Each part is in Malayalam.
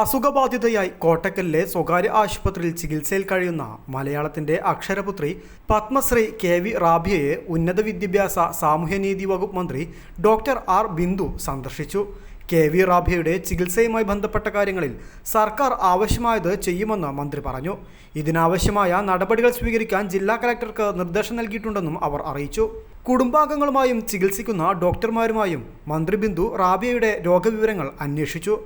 അസുഖബാധിതയായി കോട്ടക്കലിലെ സ്വകാര്യ ആശുപത്രിയിൽ ചികിത്സയിൽ കഴിയുന്ന മലയാളത്തിന്റെ അക്ഷരപുത്രി പത്മശ്രീ കെ വി റാബിയയെ ഉന്നത വിദ്യാഭ്യാസ സാമൂഹ്യനീതി വകുപ്പ് മന്ത്രി ഡോക്ടർ ആർ ബിന്ദു സന്ദർശിച്ചു. കെ വി റാബിയയുടെ ചികിത്സയുമായി ബന്ധപ്പെട്ട കാര്യങ്ങളിൽ സർക്കാർ ആവശ്യമായത് ചെയ്യുമെന്ന് മന്ത്രി പറഞ്ഞു. ഇതിനാവശ്യമായ നടപടികൾ സ്വീകരിക്കാൻ ജില്ലാ കലക്ടർക്ക് നിർദ്ദേശം നൽകിയിട്ടുണ്ടെന്നും അവർ അറിയിച്ചു. കുടുംബാംഗങ്ങളുമായും ചികിത്സിക്കുന്ന ഡോക്ടർമാരുമായും മന്ത്രി ബിന്ദു റാബിയയുടെ രോഗവിവരങ്ങൾ അന്വേഷിച്ചു.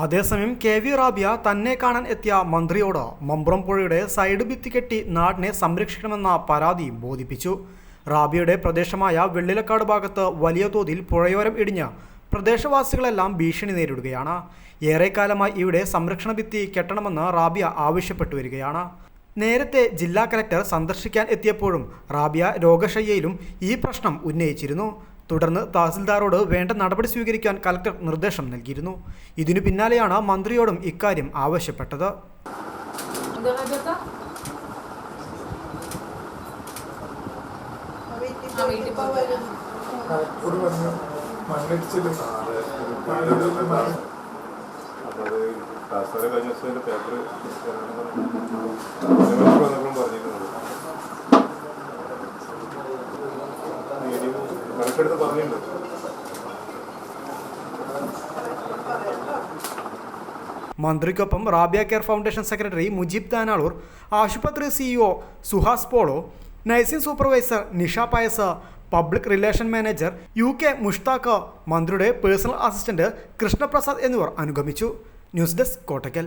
അതേസമയം കെ വി റാബിയ തന്നെ കാണാൻ എത്തിയ മന്ത്രിയോട് മമ്പ്രം പുഴയുടെ സൈഡ് ഭിത്തി കെട്ടി നാടിനെ സംരക്ഷിക്കണമെന്ന പരാതി ബോധിപ്പിച്ചു. റാബിയുടെ പ്രദേശമായ വെള്ളിലക്കാട് ഭാഗത്ത് വലിയ തോതിൽ പുഴയോരം ഇടിഞ്ഞ് പ്രദേശവാസികളെല്ലാം ഭീഷണി നേരിടുകയാണ്. ഏറെക്കാലമായി ഇവിടെ സംരക്ഷണ ഭിത്തി കെട്ടണമെന്ന് റാബിയ ആവശ്യപ്പെട്ടു വരികയാണ്. നേരത്തെ ജില്ലാ കലക്ടർ സന്ദർശിക്കാൻ എത്തിയപ്പോഴും റാബിയ രോഗശയ്യയിലും ഈ പ്രശ്നം ഉന്നയിച്ചിരുന്നു. തുടർന്ന് തഹസിൽദാരോട് വേണ്ട നടപടി സ്വീകരിക്കാൻ കലക്ടർ നിർദ്ദേശം നൽകിയിരുന്നു. ഇതിനു പിന്നാലെയാണ് മന്ത്രിയോടും ഇക്കാര്യം ആവശ്യപ്പെട്ടത്. കഴിഞ്ഞ ദിവസം പേപ്പർ കണക്കെടുത്ത് പറഞ്ഞിട്ടുണ്ട്. മന്ത്രിക്കൊപ്പം Rabia care foundation secretary Mujeeb Tanalur ആശുപത്രി CEO Suhas polo nursing supervisor Nisha പായസ public relation manager U K Mushtaq മന്ത്രിയുടെ പേഴ്സണൽ അസിസ്റ്റന്റ് കൃഷ്ണപ്രസാദ് എന്നിവർ അനുഗമിച്ചു. News desk Kottakkal